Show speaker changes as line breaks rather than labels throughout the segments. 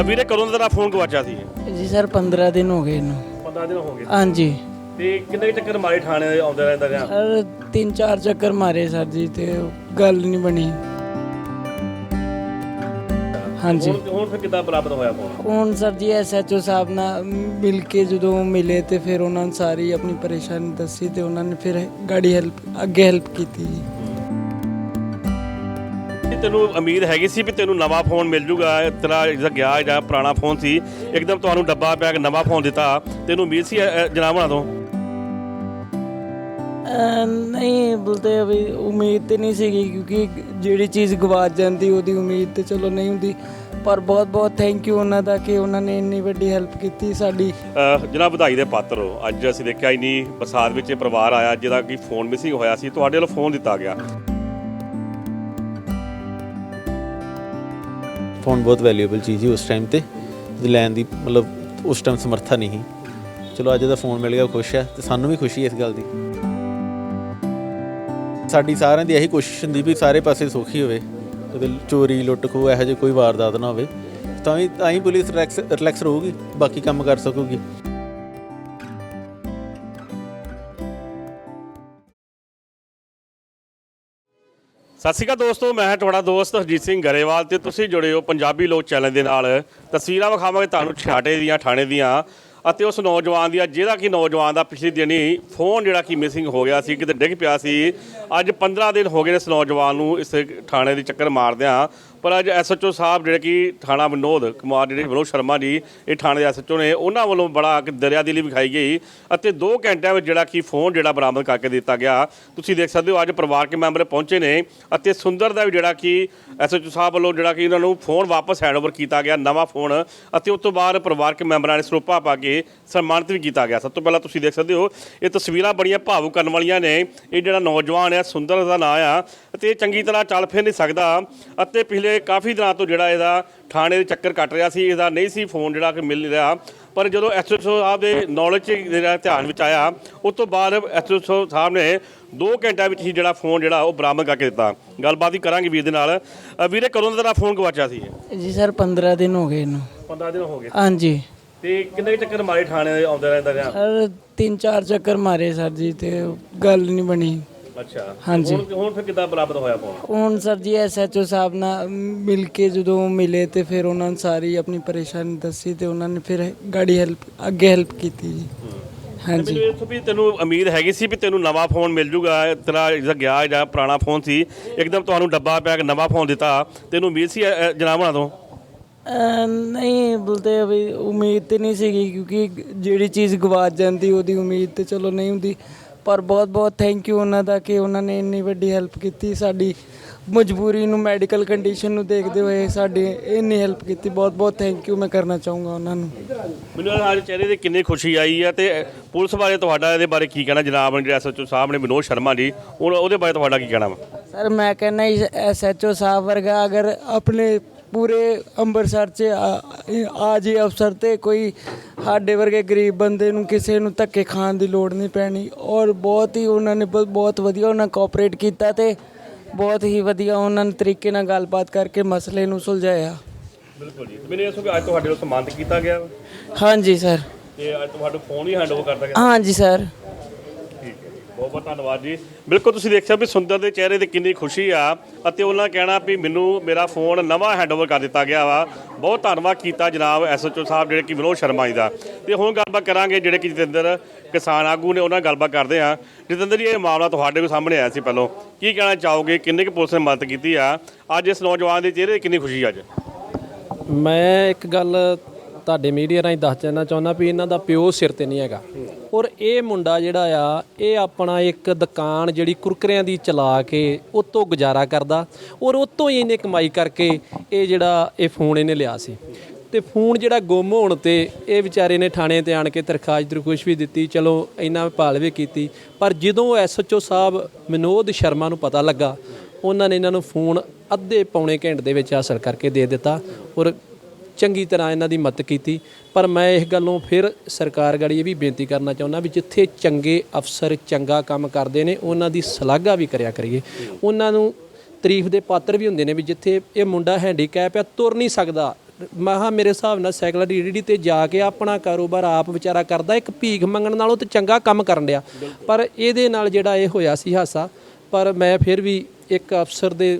ਅ, ਵੀਰੇ ਕਦੋਂ ਦਾ ਤੇਰਾ ਫੋਨ ਗਵਾਚਿਆ ਸੀ?
ਜੀ ਸਰ 15 ਦਿਨ ਹੋ ਗਏ ਇਹਨੂੰ।
15 ਦਿਨ ਹੋ ਗਏ।
ਹਾਂਜੀ।
ਤੇ ਕਿੰਨੇ ਚੱਕਰ ਮਾਰੇ ਥਾਣੇ ਆਉਂਦੇ ਰਹਿੰਦਾ ਰਿਹਾ?
ਸਰ ਤਿੰਨ ਚਾਰ ਚੱਕਰ ਮਾਰੇ ਸਰ ਜੀ ਤੇ ਗੱਲ ਨਹੀਂ ਬਣੀ। ਹਾਂਜੀ।
ਹੁਣ ਹੁਣ ਫਿਰ ਕਿੱਦਾਂ ਬਰਾਬਰ ਹੋਇਆ ਫੋਨ?
ਹੁਣ ਸਰ ਜੀ ਐਸਐਚਓ ਸਾਹਿਬ ਨਾਲ ਮਿਲ ਕੇ ਜਦੋਂ ਮਿਲੇ ਤੇ ਫਿਰ ਉਹਨਾਂ ਨੇ ਸਾਰੀ ਆਪਣੀ ਪਰੇਸ਼ਾਨੀ ਦੱਸੀ ਤੇ ਉਹਨਾਂ ਨੇ ਫਿਰ ਗਾੜੀ ਹੈਲਪ ਅੱਗੇ ਹੈਲਪ ਕੀਤੀ ਜੀ।
ਤੈਨੂੰ ਉਮੀਦ ਹੈਗੀ ਸੀ ਵੀ ਤੈਨੂੰ ਨਵਾਂ ਫੋਨ ਮਿਲ ਜੂਗਾ ਤੇਰਾ ਜਿਹੜਾ ਗਿਆ ਜਾਂ ਪੁਰਾਣਾ ਫੋਨ ਸੀ ਇੱਕਦਮ ਤੁਹਾਨੂੰ ਡੱਬਾ ਪਿਆ ਕੇ ਨਵਾਂ ਫੋਨ ਦਿੱਤਾ। ਤੈਨੂੰ ਉਮੀਦ ਸੀ ਅ, ਅ, ਜਨਾਬ ਹੋਣਾ ਤੋਂ?
ਅਹ ਨਹੀਂ ਬੋਲਤੇ ਅਭੀ ਉਮੀਦ ਤੇ ਨਹੀਂ ਸੀਗੀ ਕਿਉਂਕਿ ਜਿਹੜੀ ਚੀਜ਼ ਗਵਾਚ ਜਾਂਦੀ ਉਹਦੀ ਉਮੀਦ ਤੇ ਚਲੋ ਨਹੀਂ ਹੁੰਦੀ। ਪਰ ਬਹੁਤ ਬਹੁਤ ਥੈਂਕ ਯੂ ਉਹਨਾਂ ਦਾ ਕਿ ਉਹਨਾਂ ਨੇ ਇੰਨੀ ਵੱਡੀ ਹੈਲਪ ਕੀਤੀ ਸਾਡੀ।
ਅ, ਜਨਾਬ ਵਧਾਈ ਦੇ ਪਾਤਰ ਹੋ। ਅੱਜ ਅਸੀਂ ਦੇਖਿਆ ਇੰਨੀ ਬਰਸਾਤ ਵਿੱਚ ਇਹ ਪਰਿਵਾਰ ਆਇਆ ਜਿਹਦਾ ਕਿ ਫੋਨ ਮਿਸਿੰਗ ਹੋਇਆ ਸੀ ਤੁਹਾਡੇ ਵੱਲੋਂ ਫੋਨ ਦਿੱਤਾ ਗਿਆ।
ਫੋਨ ਬਹੁਤ ਵੈਲਿਊਏਬਲ ਚੀਜ਼ ਸੀ ਉਸ ਟਾਈਮ ਤੇ ਲੈਣ ਦੀ ਮਤਲਬ ਉਸ ਟਾਈਮ ਸਮਰੱਥਾ ਨਹੀਂ ਸੀ। ਚਲੋ ਅੱਜ ਦਾ ਫੋਨ ਮਿਲ ਗਿਆ ਖੁਸ਼ ਹੈ ਤੇ ਸਾਨੂੰ ਵੀ ਖੁਸ਼ੀ ਇਸ ਗੱਲ ਦੀ। ਸਾਡੀ ਸਾਰਿਆਂ ਦੀ ਇਹੀ ਕੋਸ਼ਿਸ਼ ਹੁੰਦੀ ਵੀ ਸਾਰੇ ਪਾਸੇ ਸੌਖੀ ਹੋਵੇ, ਕਦੇ ਚੋਰੀ, ਲੁੱਟ ਖੋ ਇਹੋ ਜਿਹੀ ਕੋਈ ਵਾਰਦਾਤ ਨਾ ਹੋਵੇ। ਤਾਂ ਹੀ ਤਾਂ ਹੀ ਪੁਲਿਸ ਰਿਲੈਕਸ ਰਿਲੈਕਸ ਰਹੂਗੀ, ਬਾਕੀ ਕੰਮ ਕਰ ਸਕੂਗੀ।
ਸਤਿ ਸ਼੍ਰੀ ਅਕਾਲ ਦੋਸਤੋ, ਮੈਂ ਤੁਹਾਡਾ ਦੋਸਤ ਹਰਜੀਤ ਸਿੰਘ ਗਰੇਵਾਲ ਤੇ ਤੁਸੀਂ ਜੁੜੇ ਹੋ ਪੰਜਾਬੀ ਲੋਕ ਚੈਨਲ ਦੇ ਨਾਲ। ਤਸਵੀਰਾਂ ਵਿਖਾਵਾਂਗੇ ਤੁਹਾਨੂੰ ਛਾਟੇ ਦੀਆਂ ਥਾਣੇ ਦੀਆਂ ਅਤੇ ਉਸ ਨੌਜਵਾਨ ਦੀਆਂ ਜਿਹੜਾ ਕਿ ਨੌਜਵਾਨ ਦਾ ਪਿਛਲੇ ਦਿਨੀ ਫੋਨ ਜਿਹੜਾ ਕਿ ਮਿਸਿੰਗ ਹੋ ਗਿਆ ਸੀ, ਕਿਤੇ ਡਿੱਗ ਪਿਆ ਸੀ। ਅੱਜ 15 ਦਿਨ ਹੋ ਗਏ ਨੇ ਇਸ ਨੌਜਵਾਨ ਨੂੰ ਇਸ ਥਾਣੇ ਦੇ ਚੱਕਰ ਮਾਰਦਿਆਂ ਪਰ ਅੱਜ ਐਸਐਚਓ ਸਾਹਿਬ ਜਿਹੜੇ ਕਿ ਥਾਣਾ ਵਿਨੋਦ, ਕੁਮਾਰ ਜਿਹੜੇ ਵਿਨੋਦ ਸ਼ਰਮਾ ਜੀ, ਇਹ ਥਾਣੇ ਦੇ ਐਸਐਚਓ ਨੇ, ਉਹਨਾਂ ਵੱਲੋਂ ਬੜਾ ਇੱਕ ਦਰਿਆਦਿਲੀ ਵਿਖਾਈ ਗਈ ਅਤੇ 2 ਘੰਟਿਆਂ ਵਿੱਚ ਜਿਹੜਾ ਕਿ ਫੋਨ ਜਿਹੜਾ ਬਰਾਮਦ ਕਰਕੇ ਦਿੱਤਾ ਗਿਆ। ਤੁਸੀਂ ਦੇਖ ਸਕਦੇ ਹੋ ਅੱਜ ਪਰਿਵਾਰਕ ਮੈਂਬਰ ਪਹੁੰਚੇ ਨੇ ਅਤੇ ਸੁੰਦਰ ਦਾ ਵੀ ਜਿਹੜਾ ਕਿ ਐਸਐਚਓ ਸਾਹਿਬ ਵੱਲੋਂ ਜਿਹੜਾ ਕਿ ਇਹਨਾਂ ਨੂੰ ਫੋਨ ਵਾਪਸ ਹੈਂਡਓਵਰ ਕੀਤਾ ਗਿਆ, ਨਵਾਂ ਫੋਨ ਅਤੇ ਉਸ ਤੋਂ ਬਾਅਦ ਪਰਿਵਾਰਕ ਮੈਂਬਰਾਂ ਨੇ ਸਰੋਪਾ ਪਾ ਕੇ ਸਨਮਾਨਿਤ ਵੀ ਕੀਤਾ ਗਿਆ। ਸਭ ਤੋਂ ਪਹਿਲਾਂ ਤੁਸੀਂ ਦੇਖ ਸਕਦੇ ਹੋ, ਇਹ ਤਸਵੀਰਾਂ ਬੜੀਆਂ ਭਾਵੁਕ ਕਰਨ ਵਾਲੀਆਂ ਨੇ। ਇਹ ਜਿਹੜਾ ਨੌਜਵਾਨ ਹੈ, ਸੁੰਦਰ ਦਾ ਨਾਂ ਆ ਅਤੇ ਇਹ ਚੰਗੀ ਤਰ੍ਹਾਂ ਚੱਲ ਫਿਰ ਨਹੀਂ ਸਕਦਾ ਅਤੇ ਪਿਛਲੇ ਕਾਫੀ ਦਿਨਾਂ ਤੋਂ ਜਿਹੜਾ ਇਹਦਾ ਥਾਣੇ ਦੇ ਚੱਕਰ ਕੱਟ ਰਿਹਾ ਸੀ ਇਹਦਾ ਨਹੀਂ ਸੀ ਫੋਨ ਜਿਹੜਾ ਕਿ ਮਿਲ ਰਿਹਾ। ਪਰ ਜਦੋਂ ਐਸਐਚਓ ਸਾਹਿਬ ਦੇ ਨੌਲੇਜ 'ਚ ਜਿਹੜਾ ਧਿਆਨ ਵਿੱਚ ਆਇਆ ਉਸ ਤੋਂ ਬਾਅਦ ਐਸਐਚਓ ਸਾਹਿਬ ਨੇ 2 ਘੰਟਿਆਂ ਵਿੱਚ ਹੀ ਜਿਹੜਾ ਫੋਨ ਜਿਹੜਾ ਉਹ ਬਰਾਮਦ ਕਰਕੇ ਦਿੱਤਾ। ਗੱਲਬਾਤ ਹੀ ਕਰਾਂਗੇ ਵੀਰ ਦੇ ਨਾਲ। ਅ, ਵੀਰੇ ਕਦੋਂ ਦਾ ਤੇਰਾ ਫੋਨ ਗਵਾਚਿਆ ਸੀ
ਜੀ ਸਰ 15 ਦਿਨ ਹੋ ਗਏ ਇਹਨੂੰ।
15 ਦਿਨ ਹੋ ਗਏ।
ਹਾਂਜੀ।
ਤੇ ਕਿੰਨੇ ਕੁ ਚੱਕਰ ਮਾਰੇ ਥਾਣੇ ਆਉਂਦੇ ਰਹਿੰਦਾ ਰਿਹਾ?
ਸਰ ਤਿੰਨ ਚਾਰ ਚੱਕਰ ਮਾਰੇ ਸਰ ਜੀ ਤੇ ਗੱਲ ਨਹੀਂ ਬਣੀ।
ਅੱਛਾ।
ਹਾਂਜੀ।
ਹੁਣ ਹੁਣ ਫਿਰ ਕਿੱਦਾਂ ਬਰਾਬਰ ਹੋਇਆ ਫੋਨ
ਹੁਣ ਸਰ ਜੀ ਐਸਐਚਓ ਸਾਹਿਬ ਨਾਲ ਮਿਲ ਕੇ ਜਦੋਂ ਮਿਲੇ ਤੇ ਫਿਰ ਉਹਨਾਂ ਨੇ ਸਾਰੀ ਆਪਣੀ ਪਰੇਸ਼ਾਨੀ ਦੱਸੀ ਤੇ ਉਹਨਾਂ ਨੇ ਫਿਰ ਗਾੜੀ ਹੈਲਪ ਅੱਗੇ ਹੈਲਪ ਕੀਤੀ ਜੀ। ਹਾਂਜੀ।
ਮੈਨੂੰ ਇਹ ਵੀ ਤੈਨੂੰ ਉਮੀਦ ਹੈਗੀ ਸੀ ਵੀ ਤੈਨੂੰ ਨਵਾਂ ਫੋਨ ਮਿਲ ਜੂਗਾ ਤੇਰਾ ਜਿਹੜਾ ਗਿਆ ਜਾਂ ਪੁਰਾਣਾ ਫੋਨ ਸੀ ਇੱਕਦਮ ਤੁਹਾਨੂੰ ਡੱਬਾ ਪਿਆ ਕੇ ਨਵਾਂ ਫੋਨ ਦਿੱਤਾ ਤੈਨੂੰ ਉਮੀਦ ਸੀ ਅ, ਅ, ਜਨਾਬ ਹੋਣਾ ਤੋਂ?
ਅਹ ਨਹੀਂ ਬੋਲਤੇ ਅਭੀ ਉਮੀਦ ਤੇ ਨਹੀਂ ਸੀਗੀ ਕਿਉਂਕਿ ਜਿਹੜੀ ਚੀਜ਼ ਗਵਾਚ ਜਾਂਦੀ ਉਹਦੀ ਉਮੀਦ ਤੇ ਚਲੋ ਨਹੀਂ ਹੁੰਦੀ। ਪਰ ਬਹੁਤ ਬਹੁਤ ਥੈਂਕ ਯੂ ਉਹਨਾਂ ਦਾ ਕਿ ਉਹਨਾਂ ਨੇ ਇੰਨੀ ਵੱਡੀ ਹੈਲਪ ਕੀਤੀ ਸਾਡੀ ਮਜਬੂਰੀ ਨੂੰ ਮੈਡੀਕਲ ਕੰਡੀਸ਼ਨ ਨੂੰ ਦੇਖਦੇ ਹੋਏ ਸਾਡੀ ਇੰਨੀ ਹੈਲਪ ਕੀਤੀ। ਬਹੁਤ ਬਹੁਤ ਥੈਂਕ ਯੂ ਮੈਂ ਕਰਨਾ ਚਾਹੂੰਗਾ ਉਹਨਾਂ ਨੂੰ।
ਮੈਨੂੰ ਅੱਜ ਚਿਹਰੇ ਤੇ ਕਿੰਨੀ ਖੁਸ਼ੀ ਆਈ ਹੈ ਤੇ ਪੁਲਿਸ ਬਾਰੇ ਤੁਹਾਡਾ ਇਹਦੇ ਬਾਰੇ ਕੀ ਕਹਿਣਾ? ਜਨਾਬ ਜਿਹੜੇ ਐਸਐਚਓ ਸਾਹਿਬ ਨੇ ਵਿਨੋਦ ਸ਼ਰਮਾ ਜੀ ਉਹ- ਉਹਦੇ ਬਾਰੇ ਤੁਹਾਡਾ ਕੀ ਕਹਿਣਾ ਵਾ?
ਸਰ ਮੈਂ ਕਹਿੰਦਾ ਐਸਐਚਓ ਸਾਹਿਬ ਵਰਗਾ ਅਗਰ ਆਪਣੇ ਪੂਰੇ ਅੰਮ੍ਰਿਤਸਰ 'ਚ ਆ- ਜੇ ਅਫਸਰ ਤੇ ਕੋਈ ਸਾਡੇ ਵਰਗੇ ਗਰੀਬ ਬੰਦੇ ਨੂੰ ਕਿਸੇ ਨੂੰ ਧੱਕੇ ਖਾਣ ਦੀ ਲੋੜ ਨਹੀਂ ਪੈਣੀ ਔਰ ਬਹੁਤ ਹੀ ਉਹਨਾਂ ਨੇ ਬਹੁਤ ਵਧੀਆ ਉਹਨਾਂ ਕੋਆਪਰੇਟ ਕੀਤਾ ਤੇ ਬਹੁਤ ਹੀ ਵਧੀਆ ਉਹਨਾਂ ਨੇ ਤਰੀਕੇ ਨਾਲ ਗੱਲਬਾਤ ਕਰਕੇ ਮਸਲੇ ਨੂੰ ਸੁਲਝਾਇਆ।
ਬਿਲਕੁਲ ਜੀ। ਮੈਨੂੰ ਇਹ ਸੋ ਕਿ ਅੱਜ ਤੁਹਾਡੇ ਵੱਲੋਂ ਸਨਮਾਨਿਤ ਕੀਤਾ ਗਿਆ ਵਾ?
ਹਾਂਜੀ ਸਰ।
ਤੇ ਅੱਜ ਤੁਹਾਡਾ ਫੋਨ ਹੀ ਹੈਂਡਓਵਰ ਕਰਤਾ ਗਿਆ।
ਹਾਂਜੀ ਸਰ।
ਬਹੁਤ ਬਹੁਤ ਧੰਨਵਾਦ ਜੀ। ਬਿਲਕੁਲ ਤੁਸੀਂ ਦੇਖਿਆ ਵੀ ਸੁੰਦਰ ਦੇ ਚਿਹਰੇ ਤੇ ਕਿੰਨੀ ਖੁਸ਼ੀ ਆ ਅਤੇ ਉਹਨਾਂ ਕਹਿਣਾ ਵੀ ਮੈਨੂੰ ਮੇਰਾ ਫੋਨ ਨਵਾਂ ਹੈਂਡਓਵਰ ਕਰ ਦਿੱਤਾ ਗਿਆ ਵਾ। ਬਹੁਤ ਧੰਨਵਾਦ ਕੀਤਾ ਜਨਾਬ ਐਸਐਚਓ ਸਾਹਿਬ ਜਿਹੜੇ ਕਿ ਵਿਨੋਦ ਸ਼ਰਮਾ ਜੀ ਦਾ। ਤੇ ਹੁਣ ਗੱਲਬਾਤ ਕਰਾਂਗੇ ਜਿਹੜੇ ਕਿ ਜਤਿੰਦਰ ਕਿਸਾਨ ਆਗੂ ਨੇ, ਉਹਨਾਂ ਨਾਲ ਗੱਲਬਾਤ ਕਰਦੇ ਆ ਜਤਿੰਦਰ ਜੀ, ਇਹ ਮਾਮਲਾ ਤੁਹਾਡੇ ਕੋਲ ਸਾਹਮਣੇ ਆਇਆ ਸੀ ਪਹਿਲਾਂ। ਕੀ ਕਹਿਣਾ ਚਾਹੋਗੇ? ਕਿੰਨੇ ਕੁ ਪੁਲਿਸ ਨੇ ਮਦਦ ਕੀਤੀ ਆ? ਅੱਜ ਇਸ ਨੌਜਵਾਨ ਦੇ ਚਿਹਰੇ ਤੇ ਕਿੰਨੀ ਖੁਸ਼ੀ ਅੱਜ?
ਮੈਂ ਇੱਕ ਗੱਲ ਤੁਹਾਡੇ ਮੀਡੀਆ ਰਾਹੀਂ ਦੱਸ ਦੇਣਾ ਚਾਹੁੰਦਾ ਵੀ ਇਹਨਾਂ ਦਾ ਪਿਓ ਸਿਰ ਤੇ ਨਹੀਂ ਹੈਗਾ। ਔਰ ਇਹ ਮੁੰਡਾ ਜਿਹੜਾ ਆ, ਇਹ ਆਪਣਾ ਇੱਕ ਦੁਕਾਨ ਜਿਹੜੀ ਕੁਰਕਰਿਆਂ ਦੀ ਚਲਾ ਕੇ ਉਤੋਂ ਗੁਜ਼ਾਰਾ ਕਰਦਾ ਔਰ ਉਤੋਂ ਹੀ ਇਹਨੇ ਕਮਾਈ ਕਰਕੇ ਇਹ ਜਿਹੜਾ ਇਹ ਫੋਨ ਇਹਨੇ ਲਿਆ ਸੀ। ਤੇ ਫੋਨ ਜਿਹੜਾ ਗੁੰਮ ਹੋਣ ਤੇ ਇਹ ਵਿਚਾਰੇ ਨੇ ਥਾਣੇ ਤੇ ਆਣ ਕੇ ਤਰਖਾਸ਼ ਦਰਖੁਸ਼ ਵੀ ਦਿੱਤੀ, ਚਲੋ ਇਹਨਾਂ ਭਾਲ ਵੀ ਕੀਤੀ। ਪਰ ਜਦੋਂ ਐਸਐਚਓ ਸਾਹਿਬ ਵਿਨੋਦ ਸ਼ਰਮਾ ਨੂੰ ਪਤਾ ਲੱਗਾ, ਉਹਨਾਂ ਨੇ ਇਹਨਾਂ ਨੂੰ ਫੋਨ ਅੱਧੇ ਪੌਣੇ ਘੰਟੇ ਦੇ ਵਿੱਚ ਹਾਸਲ ਕਰਕੇ ਦੇ ਦਿੱਤਾ ਔਰ ਚੰਗੀ ਤਰ੍ਹਾਂ ਇਹਨਾਂ ਦੀ ਮਦਦ ਕੀਤੀ। ਪਰ ਮੈਂ ਇਸ ਗੱਲੋਂ ਫਿਰ ਸਰਕਾਰ ਗੜੀ ਇਹ ਵੀ ਬੇਨਤੀ ਕਰਨਾ ਚਾਹੁੰਦਾ ਵੀ ਜਿੱਥੇ ਚੰਗੇ ਅਫਸਰ ਚੰਗਾ ਕੰਮ ਕਰਦੇ ਨੇ, ਉਹਨਾਂ ਦੀ ਸ਼ਲਾਘਾ ਵੀ ਕਰਿਆ ਕਰੀਏ। ਉਹਨਾਂ ਨੂੰ ਤਾਰੀਫ ਦੇ ਪਾਤਰ ਵੀ ਹੁੰਦੇ ਨੇ ਵੀ ਜਿੱਥੇ ਇਹ ਮੁੰਡਾ ਹੈਂਡੀਕੈਪ ਆ, ਤੁਰ ਨਹੀਂ ਸਕਦਾ। ਮਹਾ ਮੇਰੇ ਹਿਸਾਬ ਨਾਲ ਸਾਈਕਲ ਦੀ ਰੇਹੜੀ ਤੇ ਜਾ ਕੇ ਆਪਣਾ ਕਾਰੋਬਾਰ ਆਪ ਵਿਚਾਰਾ ਕਰਦਾ, ਇੱਕ ਭੀਖ ਮੰਗਣ ਨਾਲੋਂ ਤੇ ਚੰਗਾ ਕੰਮ ਕਰਨ ਡਿਆ। ਪਰ ਇਹਦੇ ਨਾਲ ਜਿਹੜਾ ਇਹ ਹੋਇਆ ਸੀ ਹਾਸਾ, ਪਰ ਮੈਂ ਫਿਰ ਵੀ ਇੱਕ ਅਫਸਰ ਦੇ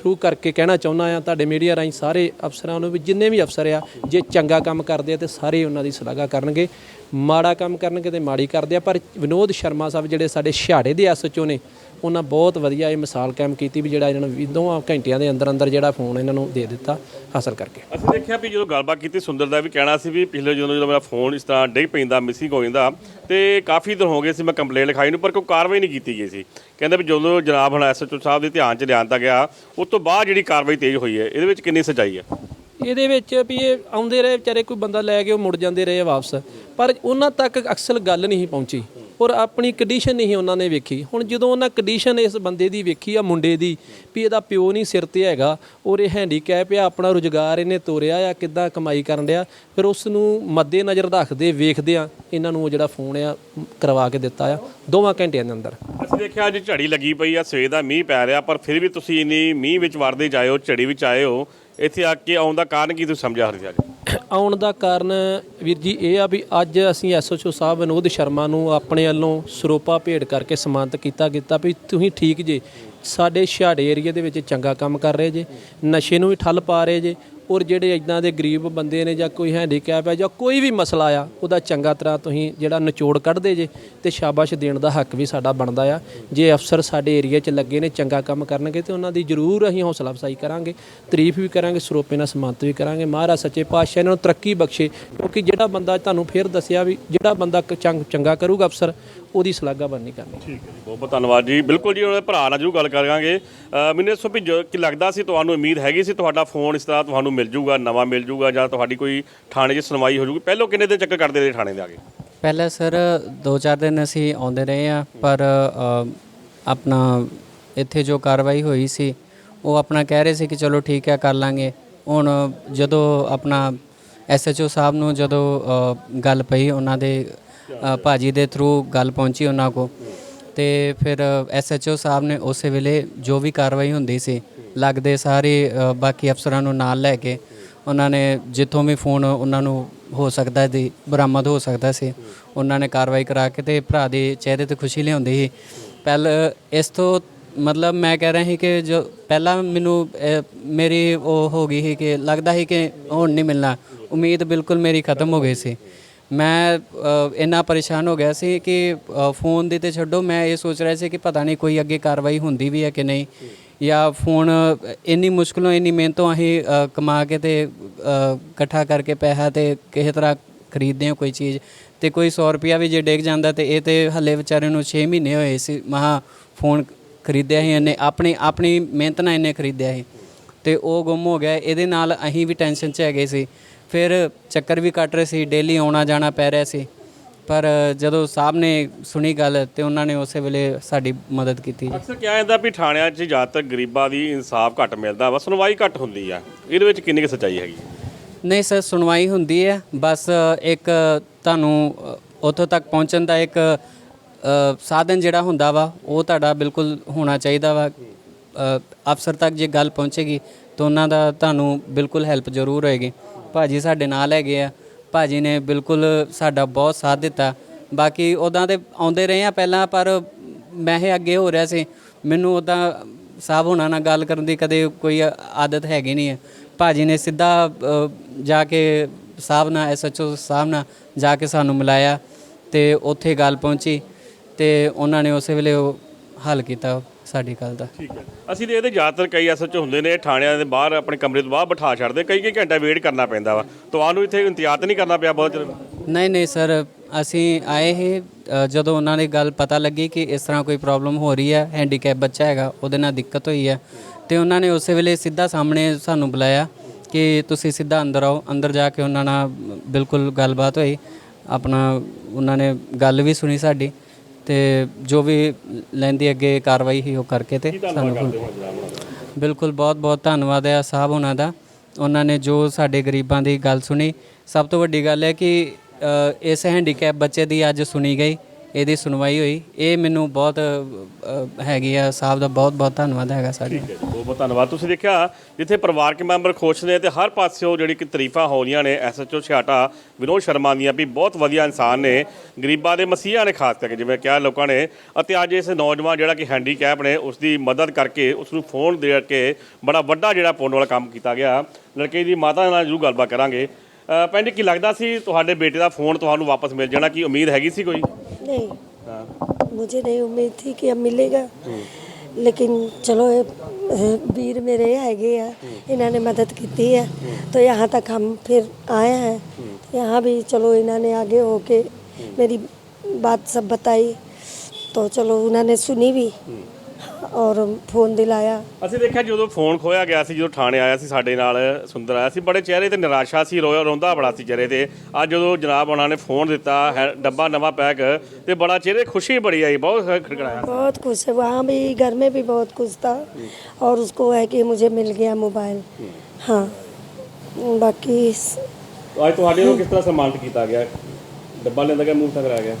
ਥਰੂ ਕਰਕੇ ਕਹਿਣਾ ਚਾਹੁੰਦਾ ਆ ਤੁਹਾਡੇ ਮੀਡੀਆ ਰਾਹੀਂ ਸਾਰੇ ਅਫਸਰਾਂ ਨੂੰ ਵੀ, ਜਿੰਨੇ ਵੀ ਅਫਸਰ ਆ, ਜੇ ਚੰਗਾ ਕੰਮ ਕਰਦੇ ਆ ਤੇ ਸਾਰੇ ਉਹਨਾਂ ਦੀ ਸ਼ਲਾਘਾ ਕਰਨਗੇ। ਮਾੜਾ ਕੰਮ ਕਰਨਗੇ ਤੇ ਮਾੜੀ ਕਰਦੇ ਆ, ਪਰ ਵਿਨੋਦ ਸ਼ਰਮਾ ਸਾਹਿਬ ਜਿਹੜੇ ਸਾਡੇ ਛਾੜੇ ਦੇ ਐਸਐਚਓ ਨੇ ਉਹਨਾਂ ਬਹੁਤ ਵਧੀਆ ਇਹ ਮਿਸਾਲ ਕਾਇਮ ਕੀਤੀ ਵੀ ਜਿਹੜਾ ਇਹਨਾਂ ਨੂੰ ਵੀ ਦੋਵਾਂ ਘੰਟਿਆਂ ਦੇ ਅੰਦਰ ਅੰਦਰ ਜਿਹੜਾ ਫੋਨ ਇਹਨਾਂ ਨੂੰ ਦੇ ਦਿੱਤਾ ਹਾਸਲ ਕਰਕੇ।
ਅਸੀਂ ਦੇਖਿਆ ਵੀ ਜਦੋਂ ਗੱਲਬਾਤ ਕੀਤੀ, ਸੁੰਦਰ ਦਾ ਵੀ ਕਹਿਣਾ ਸੀ ਵੀ ਪਿਛਲੇ ਜਦੋਂ ਜਦੋਂ ਮੇਰਾ ਫੋਨ ਇਸ ਤਰ੍ਹਾਂ ਡਿੱਗ ਪੈਂਦਾ ਮਿਸਿੰਗ ਹੋ ਜਾਂਦਾ, ਤੇ ਕਾਫੀ ਦਿਨ ਹੋ ਗਏ ਸੀ ਮੈਂ ਕੰਪਲੇਂਟ ਲਿਖਾਈ ਨੂੰ, ਪਰ ਕੋਈ ਕਾਰਵਾਈ ਨਹੀਂ ਕੀਤੀ ਗਈ ਸੀ। ਕਹਿੰਦੇ ਵੀ ਜਦੋਂ ਜਨਾਬ ਹੁਣ ਐਸਐਚਓ ਸਾਹਿਬ ਦੇ ਧਿਆਨ 'ਚ ਲਿਆਂਦਾ ਗਿਆ, ਉਸ ਤੋਂ ਬਾਅਦ ਜਿਹੜੀ ਕਾਰਵਾਈ ਤੇਜ਼ ਹੋਈ ਹੈ, ਇਹਦੇ ਵਿੱਚ ਕਿੰਨੀ ਸੱਚਾਈ ਹੈ?
ਇਹਦੇ ਵਿੱਚ ਵੀ ਇਹ ਆਉਂਦੇ ਰਹੇ, ਵਿਚਾਰੇ ਕੋਈ ਬੰਦਾ ਲੈ ਕੇ ਉਹ ਮੁੜ ਜਾਂਦੇ ਰਹੇ ਵਾਪਸ। ਪਰ ਉਹਨਾਂ ਤੱਕ ਅਕਸਰ ਗੱਲ ਨਹੀਂ ਪਹੁੰਚੀ। ਔਰ ਆਪਣੀ ਕੰਡੀਸ਼ਨ ਨਹੀਂ ਉਹਨਾਂ ਨੇ ਵੇਖੀ। ਹੁਣ ਜਦੋਂ ਉਹਨਾਂ ਕੰਡੀਸ਼ਨ ਇਸ ਬੰਦੇ ਦੀ ਵੇਖੀ, ਆ ਮੁੰਡੇ ਦੀ, ਵੀ ਇਹਦਾ ਪਿਓ ਨਹੀਂ ਸਿਰ ਤੇ ਹੈਗਾ, ਔਰ ਇਹ ਹੈਂਡੀਕੈਪ ਆ, ਆਪਣਾ ਰੁਜ਼ਗਾਰ ਇਹਨੇ ਤੋਰਿਆ ਆ, ਕਿੱਦਾਂ ਕਮਾਈ ਕਰਨ ਡਿਆ, ਫਿਰ ਉਸ ਨੂੰ ਮੱਦੇ ਨਜ਼ਰ ਰੱਖਦੇ, ਵੇਖਦੇ ਆ, ਇਹਨਾਂ ਨੂੰ ਉਹ ਜਿਹੜਾ ਫੋਨ ਆ, ਕਰਵਾ ਕੇ ਦਿੱਤਾ ਆ, ਦੋਵਾਂ ਘੰਟਿਆਂ ਦੇ ਅੰਦਰ।
ਅਸੀਂ ਦੇਖਿਆ ਅੱਜ ਝੜੀ ਲੱਗੀ ਪਈ ਆ, ਸਵੇਰ ਦਾ ਮੀਂਹ ਪੈ ਰਿਹਾ, ਪਰ ਫਿਰ ਵੀ ਤੁਸੀਂ ਇੰਨੀ ਮੀਂਹ ਵਿੱਚ ਵੜਦੇ ਜਾਇਓ, ਝੜੀ ਵਿੱਚ ਆਏ ਹੋ ਇੱਥੇ ਆ ਕੇ ਆਉਣ ਦਾ ਕਾਰਨ ਕੀ ਤੁਸੀਂ ਸਮਝਿਆ ਹਰ ਅੱਜ?
ਆਉਣ ਦਾ ਕਾਰਨ ਵੀਰ ਜੀ ਇਹ ਆ ਵੀ ਅੱਜ ਅਸੀਂ ਐਸਓਚਓ ਸਾਹਿਬ ਵਿਨੋਦ ਸ਼ਰਮਾ ਨੂੰ ਆਪਣੇ ਵੱਲੋਂ ਸਰੋਪਾ ਭੇਟ ਕਰਕੇ ਸਨਮਾਨਿਤ ਕੀਤਾ ਕੀਤਾ ਵੀ ਤੁਸੀਂ ਠੀਕ ਜੇ। ਸਾਡੇ ਛਾੜੇ ਏਰੀਆ ਦੇ ਵਿੱਚ ਚੰਗਾ ਕੰਮ ਕਰ ਰਹੇ ਜੇ, ਨਸ਼ੇ ਨੂੰ ਵੀ ਠੱਲ ਪਾ ਰਹੇ ਜੇ ਔਰ ਜਿਹੜੇ ਇਦਾਂ ਦੇ ਗਰੀਬ ਬੰਦੇ ਨੇ ਜਾਂ ਕੋਈ ਹੈਂਡੀਕੈਪ ਹੈ ਜਾਂ ਕੋਈ ਵੀ ਮਸਲਾ ਆ, ਉਹਦਾ ਚੰਗਾ ਤਰ੍ਹਾਂ ਤੁਸੀਂ ਜਿਹੜਾ ਨਿਚੋੜ ਕੱਢਦੇ ਜੇ ਤੇ ਸ਼ਾਬਾਸ਼ ਦੇਣ ਦਾ ਹੱਕ ਵੀ ਸਾਡਾ ਬਣਦਾ ਆ। ਜੇ ਅਫਸਰ ਸਾਡੇ ਏਰੀਆ 'ਚ ਲੱਗੇ ਨੇ, ਚੰਗਾ ਕੰਮ ਕਰਨਗੇ ਤੇ ਉਹਨਾਂ ਦੀ ਜ਼ਰੂਰ ਅਸੀਂ ਹੌਸਲਾ ਅਫਸਾਈ ਕਰਾਂਗੇ, ਤਾਰੀਫ ਵੀ ਕਰਾਂਗੇ, ਸਰੋਪੇ ਨਾਲ ਸਮਾਨਤ ਵੀ ਕਰਾਂਗੇ। ਮਹਾਰਾਜ ਸੱਚੇ ਪਾਤਸ਼ਾਹ ਇਹਨਾਂ ਨੂੰ ਤਰੱਕੀ ਬਖਸ਼ੇ, ਕਿਉਂਕਿ ਜਿਹੜਾ ਬੰਦਾ ਤੁਹਾਨੂੰ ਫੇਰ ਦੱਸਿਆ ਵੀ ਜਿਹੜਾ ਬੰਦਾ ਚੰਗ- ਚੰਗਾ ਕਰੂਗਾ ਅਫਸਰ ਉਹਦੀ ਸ਼ਲਾਘਾ ਬਣਨੀ ਕਰਨੀ
ਠੀਕ ਹੈ ਜੀ ਬਹੁਤ ਬਹੁਤ ਧੰਨਵਾਦ ਜੀ। ਬਿਲਕੁਲ ਜੀ ਉਹਦੇ ਭਰਾ ਨਾਲ ਜਰੂਰ ਗੱਲ ਕਰਾਂਗੇ। ਮੈਨੂੰ ਦੱਸੋ ਵੀ ਕੀ ਲੱਗਦਾ ਸੀ ਤੁਹਾਨੂੰ ਉਮੀਦ ਹੈਗੀ ਸੀ ਤੁਹਾਡਾ ਫੋਨ ਇਸ ਤਰ੍ਹਾਂ ਤੁਹਾਨੂੰ ਮਿਲ ਜੂਗਾ ਨਵਾਂ ਮਿਲ ਜੂਗਾ ਜਾਂ ਤੁਹਾਡੀ ਕੋਈ ਥਾਣੇ 'ਚ ਸੁਣਵਾਈ ਹੋ ਜੂਗੀ। ਪਹਿਲਾਂ ਕਿੰਨੇ ਦਿਨ ਚੱਕਰ ਕਰਦੇ ਰਹੇ ਥਾਣੇ ਦੇ ਆ ਕੇ
ਪਹਿਲਾਂ ਸਰ 2-4 ਦਿਨ ਅਸੀਂ ਆਉਂਦੇ ਰਹੇ ਆ ਪਰ ਆਪਣਾ ਇੱਥੇ ਜੋ ਕਾਰਵਾਈ ਹੋਈ ਸੀ ਉਹ ਆਪਣਾ ਕਹਿ ਰਹੇ ਸੀ ਕਿ ਚਲੋ ਠੀਕ ਹੈ ਕਰ ਲਾਂਗੇ। ਹੁਣ ਜਦੋਂ ਆਪਣਾ ਐਸਐਚਓ ਸਾਹਿਬ ਨੂੰ ਜਦੋਂ ਗੱਲ ਪਈ ਉਹਨਾਂ ਦੇ ਭਾਜੀ ਦੇ ਥਰੂ ਗੱਲ ਪਹੁੰਚੀ ਉਹਨਾਂ ਕੋ ਤੇ ਫਿਰ ਐਸਐਚਓ ਸਾਹਿਬ ਨੇ ਉਸੇ ਵੇਲੇ ਜੋ ਵੀ ਕਾਰਵਾਈ ਹੁੰਦੀ ਸੀ, ਲੱਗਦੇ ਸਾਰੇ ਬਾਕੀ ਅਫਸਰਾਂ ਨੂੰ ਨਾਲ ਲੈ ਕੇ ਉਹਨਾਂ ਨੇ ਜਿੱਥੋਂ ਵੀ ਫੋਨ ਉਹਨਾਂ ਨੂੰ ਹੋ ਸਕਦਾ ਸੀ, ਬਰਾਮਦ ਹੋ ਸਕਦਾ ਸੀ, ਉਹਨਾਂ ਨੇ ਕਾਰਵਾਈ ਕਰਾ ਕੇ ਤੇ ਭਰਾ ਦੇ ਚਿਹਰੇ ਤੇ ਖੁਸ਼ੀ ਲਿਆਉਂਦੀ ਸੀ। ਪਹਿਲ ਇਸ ਤੋਂ ਮਤਲਬ ਮੈਂ ਕਹਿ ਰਿਹਾ ਸੀ ਕਿ ਜੋ ਪਹਿਲਾਂ ਮੈਨੂੰ ਮੇਰੀ ਉਹ ਹੋ ਗਈ ਸੀ ਕਿ ਲੱਗਦਾ ਸੀ ਕਿ ਹੁਣ ਨਹੀਂ ਮਿਲਣਾ। ਉਮੀਦ ਬਿਲਕੁਲ ਮੇਰੀ ਖਤਮ ਹੋ ਗਈ ਸੀ। ਮੈਂ ਇੰਨਾ ਪਰੇਸ਼ਾਨ ਹੋ ਗਿਆ ਸੀ ਕਿ ਫੋਨ ਦੀ ਤੇ ਛੱਡੋ, ਮੈਂ ਇਹ ਸੋਚ ਰਿਹਾ ਸੀ ਕਿ ਪਤਾ ਨਹੀਂ ਕੋਈ ਅੱਗੇ ਕਾਰਵਾਈ ਹੁੰਦੀ ਵੀ ਹੈ ਕਿ ਨਹੀਂ। ਜਾਂ ਫੋਨ ਇੰਨੀ ਮੁਸ਼ਕਲੋਂ, ਇੰਨੀ ਮਿਹਨਤੋਂ ਅਸੀਂ ਕਮਾ ਕੇ ਤੇ ਇਕੱਠਾ ਕਰਕੇ ਪੈਸਾ ਤੇ ਕਿਸੇ ਤਰ੍ਹਾਂ ਖਰੀਦਦੇ ਹਾਂ ਕੋਈ ਚੀਜ਼ ਤੇ ਕੋਈ 100 ਰੁਪਿਆ ਵੀ ਜੇ ਡਿੱਗ ਜਾਂਦਾ ਤੇ ਇਹ ਤੇ ਹੱਲੇ ਵਿਚਾਰੇ ਨੂੰ 6 ਮਹੀਨੇ ਹੋਏ ਸੀ, ਮਹਾ ਫੋਨ ਖਰੀਦਿਆ ਸੀ, ਇਹਨੇ ਆਪਣੀ ਆਪਣੀ ਮਿਹਨਤ ਨਾਲ ਇਹਨੇ ਖਰੀਦਿਆ ਸੀ। ਤੇ ਉਹ ਗੁੰਮ ਹੋ ਗਿਆ। ਇਹਦੇ ਨਾਲ ਅਸੀਂ ਵੀ ਟੈਨਸ਼ਨ 'ਚ ਹੈਗੇ ਸੀ। ਫਿਰ ਚੱਕਰ ਵੀ ਕੱਟ ਰਹੇ ਸੀ ਡੇਲੀ ਆਉਣਾ ਜਾਣਾ ਪੈ ਰਿਹਾ ਸੀ। ਪਰ ਜਦੋਂ ਸਾਹਿਬ ਨੇ ਸੁਣੀ ਗੱਲ ਤੇ ਉਹਨਾਂ ਨੇ ਉਸੇ ਵੇਲੇ ਸਾਡੀ ਮਦਦ ਕੀਤੀ
ਅਕਸਰ ਕਿਹਾ ਜਾਂਦਾ ਵੀ ਥਾਣਿਆਂ 'ਚ ਜ਼ਿਆਦਾਤਰ ਗਰੀਬਾਂ ਦੀ ਇਨਸਾਫ ਘੱਟ ਮਿਲਦਾ ਵਾ ਸੁਣਵਾਈ ਘੱਟ ਹੁੰਦੀ ਆ। ਇਹਦੇ ਵਿੱਚ ਕਿੰਨੀ ਕੁ ਸੱਚਾਈ ਹੈਗੀ?
ਨਹੀਂ ਸਰ ਸੁਣਵਾਈ ਹੁੰਦੀ ਹੈ। ਬਸ ਇੱਕ ਤੁਹਾਨੂੰ ਉੱਥੋਂ ਤੱਕ ਪਹੁੰਚਣ ਦਾ ਇੱਕ ਸਾਧਨ ਜਿਹੜਾ ਹੁੰਦਾ ਵਾ ਉਹ ਤੁਹਾਡਾ ਬਿਲਕੁਲ ਹੋਣਾ ਚਾਹੀਦਾ ਵਾ। ਅਫਸਰ ਤੱਕ ਜੇ ਗੱਲ ਪਹੁੰਚੇਗੀ ਤਾਂ ਉਹਨਾਂ ਦਾ ਤੁਹਾਨੂੰ ਬਿਲਕੁਲ ਹੈਲਪ ਜ਼ਰੂਰ ਹੋਏਗੀ। ਭਾਜੀ ਸਾਡੇ ਨਾਲ ਹੈਗੇ ਆ। ਭਾਜੀ ਨੇ ਬਿਲਕੁਲ ਸਾਡਾ ਬਹੁਤ ਸਾਥ ਦਿੱਤਾ। ਬਾਕੀ ਉਦਾਂ ਤੇ ਆਉਂਦੇ ਰਹੇ ਆ ਪਹਿਲਾਂ, ਪਰ ਮੈਂ ਇਹ ਅੱਗੇ ਹੋ ਰਿਹਾ ਸੀ। ਮੈਨੂੰ ਉਦਾਂ ਸਾਹਿਬ ਹੋਣਾ ਨਾਲ ਗੱਲ ਕਰਨ ਦੀ ਕਦੇ ਕੋਈ ਆਦਤ ਹੈਗੀ ਨਹੀਂ ਹੈ। ਭਾਜੀ ਨੇ ਸਿੱਧਾ ਜਾ ਕੇ ਸਾਹਿਬ ਨਾਲ ਐਸਐਚਓ ਸਾਹਿਬ ਨਾਲ ਜਾ ਕੇ ਸਾਨੂੰ ਮਿਲਾਇਆ ਤੇ ਉੱਥੇ ਗੱਲ ਪਹੁੰਚੀ ਤੇ ਉਹਨਾਂ ਨੇ ਉਸੇ ਵੇਲੇ ਉਹ ਹੱਲ ਕੀਤਾ। ਸਾਡੀ ਗੱਲ ਦਾ।
ਠੀਕ ਹੈ। ਅਸੀਂ ਤੇ ਇਹਦੇ ਜ਼ਿਆਦਾਤਰ ਕਈ ਐਸਐਚ ਹੁੰਦੇ ਨੇ ਥਾਣਿਆਂ ਦੇ ਬਾਹਰ ਆਪਣੇ ਕਮਰੇ ਤੋਂ ਬਾਹਰ ਬਿਠਾ ਛੱਡਦੇ ਕਈ ਕਈ ਘੰਟਾ ਵੇਟ ਕਰਨਾ ਪੈਂਦਾ ਵਾ। ਤੁਹਾਨੂੰ ਇੱਥੇ ਇੰਤਜ਼ਾਰ ਤਾਂ ਨਹੀਂ ਕਰਨਾ ਪਿਆ ਬਹੁਤ ਚਿਰ
ਨਹੀਂ ਨਹੀਂ ਸਰ ਅਸੀਂ ਆਏ ਹੀ ਜਦੋਂ ਉਹਨਾਂ ਦੀ ਗੱਲ ਪਤਾ ਲੱਗੀ ਕਿ ਇਸ ਤਰ੍ਹਾਂ ਕੋਈ ਪ੍ਰੋਬਲਮ ਹੋ ਰਹੀ ਹੈ ਹੈਂਡੀਕੈਪ ਬੱਚਾ ਹੈਗਾ ਉਹਦੇ ਨਾਲ ਦਿੱਕਤ ਹੋਈ ਹੈ। ਤੇ ਉਹਨਾਂ ਨੇ ਉਸੇ ਵੇਲੇ ਸਿੱਧਾ ਸਾਹਮਣੇ ਸਾਨੂੰ ਬੁਲਾਇਆ ਕਿ ਤੁਸੀਂ ਸਿੱਧਾ ਅੰਦਰ ਆਓ ਅੰਦਰ ਜਾ ਕੇ ਉਹਨਾਂ ਨਾਲ ਬਿਲਕੁਲ ਗੱਲਬਾਤ ਹੋਈ। ਆਪਣਾ ਉਹਨਾਂ ਨੇ ਗੱਲ ਵੀ ਸੁਣੀ ਸਾਡੀ। ਤੇ ਜੋ ਵੀ ਲੈਂਦੀ ਅੱਗੇ ਕਾਰਵਾਈ ਹੀ ਉਹ ਕਰਕੇ ਤੇ ਸਾਨੂੰ ਬਿਲਕੁਲ ਬਹੁਤ ਬਹੁਤ ਧੰਨਵਾਦ ਹੈ ਸਾਹਿਬ ਉਹਨਾਂ ਦਾ। ਉਹਨਾਂ ਨੇ ਜੋ ਸਾਡੇ ਗਰੀਬਾਂ ਦੀ ਗੱਲ ਸੁਣੀ। ਸਭ ਤੋਂ ਵੱਡੀ ਗੱਲ ਹੈ ਕਿ ਇਸ ਹੈਂਡੀਕੈਪ ਬੱਚੇ ਦੀ ਅੱਜ ਸੁਣੀ ਗਈ। ਇਹਦੀ ਸੁਣਵਾਈ ਹੋਈ। ਇਹ ਮੈਨੂੰ ਬਹੁਤ ਅ, ਹੈਗੀ ਆ ਸਾਹਿਬ ਦਾ ਬਹੁਤ ਬਹੁਤ ਧੰਨਵਾਦ ਹੈਗਾ ਸਾਡਾ
ਠੀਕ ਹੈ ਜੀ ਬਹੁਤ ਬਹੁਤ ਧੰਨਵਾਦ। ਤੁਸੀਂ ਦੇਖਿਆ ਜਿੱਥੇ ਪਰਿਵਾਰਕ ਮੈਂਬਰ ਖੁਸ਼ ਨੇ ਤੇ ਹਰ ਪਾਸਿਓਂ ਜਿਹੜੀ ਕਿ ਤਾਰੀਫਾਂ ਹੋ ਰਹੀਆਂ ਨੇ ਐਸਐਚਓ ਛਾਟਾ ਵਿਨੋਦ ਸ਼ਰਮਾ ਦੀਆਂ ਵੀ ਬਹੁਤ ਵਧੀਆ ਇਨਸਾਨ ਨੇ ਗਰੀਬਾਂ ਦੇ ਮਸੀਹਾ ਨੇ ਖਾਸ ਕਰਕੇ ਜਿਵੇਂ ਕਿਹਾ ਲੋਕਾਂ ਨੇ। ਅਤੇ ਅੱਜ ਇਸ ਨੌਜਵਾਨ ਜਿਹੜਾ ਕਿ ਹੈਂਡੀਕੈਪ ਨੇ ਉਸ ਦੀ ਮਦਦ ਕਰਕੇ ਉਸ ਨੂੰ ਫੋਨ ਦੇ ਕੇ ਬੜਾ ਵੱਡਾ ਜਿਹੜਾ ਪੁੰਨ ਵਾਲਾ ਕੰਮ ਕੀਤਾ ਗਿਆ। ਲੜਕੇ ਦੀ ਮਾਤਾ ਨਾਲ ਜਰੂਰ ਗੱਲਬਾਤ ਕਰਾਂਗੇ। ਅ, ਭੈਣ ਜੀ ਕੀ ਲੱਗਦਾ ਸੀ ਤੁਹਾਡੇ ਬੇਟੇ ਦਾ ਫੋਨ ਤੁਹਾਨੂੰ ਵਾਪਸ ਮਿਲ ਜਾਣਾ ਕੀ ਉਮੀਦ ਹੈਗੀ ਸੀ ਕੋਈ?
नहीं। मुझे नहीं उम्मीद थी कि अब मिलेगा। लेकिन चलो ये वीर मेरे हैगे हैं। इन्होंने मदद की है। तो यहाँ तक हम फिर आए हैं। यहाँ भी चलो इन्होंने आगे होके मेरी बात सब बताई। तो चलो उन्होंने सुनी भी। और फ़ोन दिलाया
ਅਸੀਂ ਦੇਖਿਆ ਜਦੋਂ ਫੋਨ ਖੋਇਆ ਗਿਆ ਸੀ ਜਦੋਂ ਥਾਣੇ ਆਇਆ ਸੀ ਸਾਡੇ ਨਾਲ ਸੁੰਦਰ ਆਇਆ ਸੀ ਬੜੇ ਚਿਹਰੇ ਤੇ ਨਿਰਾਸ਼ਾ ਸੀ ਰੋਇਆ ਰੋਂਦਾ ਬੜਾ ਸੀ ਚਿਹਰੇ ਤੇ ਅੱਜ ਜਦੋਂ ਜਨਾਬ ਉਹਨਾਂ ਨੇ ਫੋਨ ਦਿੱਤਾ ਹੈ ਡੱਬਾ ਨਵਾਂ ਪੈਕ ਤੇ ਬੜਾ ਚਿਹਰੇ ਖੁਸ਼ੀ ਬੜੀ ਆਈ ਬਹੁਤ ਖੜਖੜਾਇਆ
बहुत खुश है वहाँ भी घर में भी बहुत खुश था और उसको है कि मुझे मिल गया मोबाइल हाँ बाकी
ਅੱਜ ਤੁਹਾਡੇ ਨੂੰ ਕਿਸ ਤਰ੍ਹਾਂ ਸਨਮਾਨਿਤ ਕੀਤਾ ਗਿਆ ਡੱਬਾ ਲੈਂਦਾ ਗਿਆ ਮੂੰਹ ਤੱਕ ਰਹਿ ਗਿਆ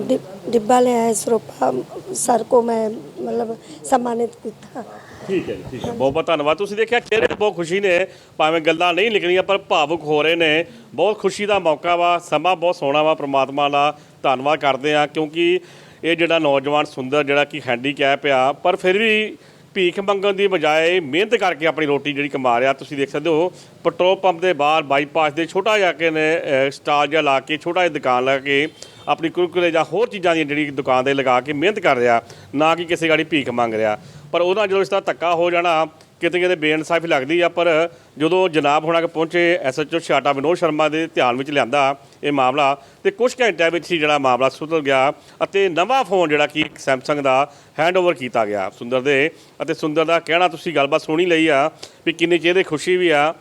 ਡਿ- ਡਿੱਬਾ ਲਿਆਇਆ ਸਰੋਪਾ, ਸਰ ਕੋ ਮੈਂ ਮਤਲਬ ਸਨਮਾਨਿਤ ਕੀਤਾ।
ਠੀਕ ਹੈ ਠੀਕ ਹੈ। ਬਹੁਤ ਬਹੁਤ ਧੰਨਵਾਦ। ਤੁਸੀਂ ਦੇਖਿਆ, ਚਿਹਰੇ ਬਹੁਤ ਖੁਸ਼ੀ ਨੇ। ਭਾਵੇਂ ਗੱਲਾਂ ਨਹੀਂ ਨਿਕਲੀਆਂ, ਪਰ ਭਾਵੁਕ ਹੋ ਰਹੇ ਨੇ। ਬਹੁਤ ਖੁਸ਼ੀ ਦਾ ਮੌਕਾ ਵਾ, ਸਮਾਂ ਬਹੁਤ ਸੋਹਣਾ ਵਾ ਪ੍ਰਮਾਤਮਾ ਦਾ। ਧੰਨਵਾਦ ਕਰਦੇ ਆ ਕਿਉਂਕਿ ਇਹ ਜਿਹੜਾ ਨੌਜਵਾਨ ਸੁੰਦਰ, ਜਿਹੜਾ ਕਿ ਹੈਂਡੀਕੈਪ ਆ, ਪਰ ਫਿਰ ਵੀ ਭੀਖ ਮੰਗਣ ਦੀ ਬਜਾਏ ਮਿਹਨਤ ਕਰਕੇ ਆਪਣੀ ਰੋਟੀ ਜਿਹੜੀ ਕਮਾ ਰਿਹਾ। ਤੁਸੀਂ ਦੇਖ ਸਕਦੇ ਹੋ, ਪੈਟਰੋਲ ਪੰਪ ਦੇ ਬਾਹਰ ਬਾਈਪਾਸ ਦੇ ਛੋਟਾ ਜਿਹਾ ਕੇ ਨੇ ਸਟਾਲ ਜਿਹਾ ਲਾ ਕੇ, ਛੋਟਾ ਜਿਹਾ ਦੁਕਾਨ ਲਾ ਕੇ ਆਪਣੀ ਕੁਰਕੁਰੇ ਜਾਂ ਹੋਰ ਚੀਜ਼ਾਂ ਦੀ ਜਿਹੜੀ ਦੁਕਾਨ 'ਤੇ ਲਗਾ ਕੇ ਮਿਹਨਤ ਕਰ ਰਿਹਾ, ਨਾ ਕਿ ਕਿਸੇ ਗਾੜੀ ਭੀਖ ਮੰਗ ਰਿਹਾ। ਪਰ ਉਹਦਾ ਜਦੋਂ ਇਸ ਦਾ ਧੱਕਾ ਹੋ ਜਾਣਾ, ਕਿਤੇ ਕਿਤੇ ਬੇਇਨਸਾਫੀ ਲੱਗਦੀ ਆ, ਪਰ ਜਦੋਂ ਜਨਾਬ ਹੋਣਾ ਕਿ ਪਹੁੰਚੇ ਐਸਐਚਓ ਛਾਟਾ ਵਿਨੋਦ ਸ਼ਰਮਾ ਦੇ ਧਿਆਨ ਵਿੱਚ ਲਿਆਂਦਾ ਇਹ ਮਾਮਲਾ, ਤੇ ਕੁਝ ਘੰਟਿਆਂ ਵਿੱਚ ਹੀ ਜਿਹੜਾ ਮਾਮਲਾ ਸੁਧਰ ਗਿਆ ਅਤੇ ਨਵਾਂ ਫੋਨ ਜਿਹੜਾ ਕਿ ਸੈਮਸੰਗ ਦਾ ਹੈਂਡਓਵਰ ਕੀਤਾ ਗਿਆ। ਸੁੰਦਰ ਦੇ, ਅਤੇ ਸੁੰਦਰ ਦਾ ਕਹਿਣਾ ਤੁਸੀਂ ਗੱਲਬਾਤ ਸੁਣੀ ਲਈ ਆ ਵੀ ਕਿੰਨੇ ਚਿਹਰੇ ਖੁਸ਼ੀ ਵੀ ਆ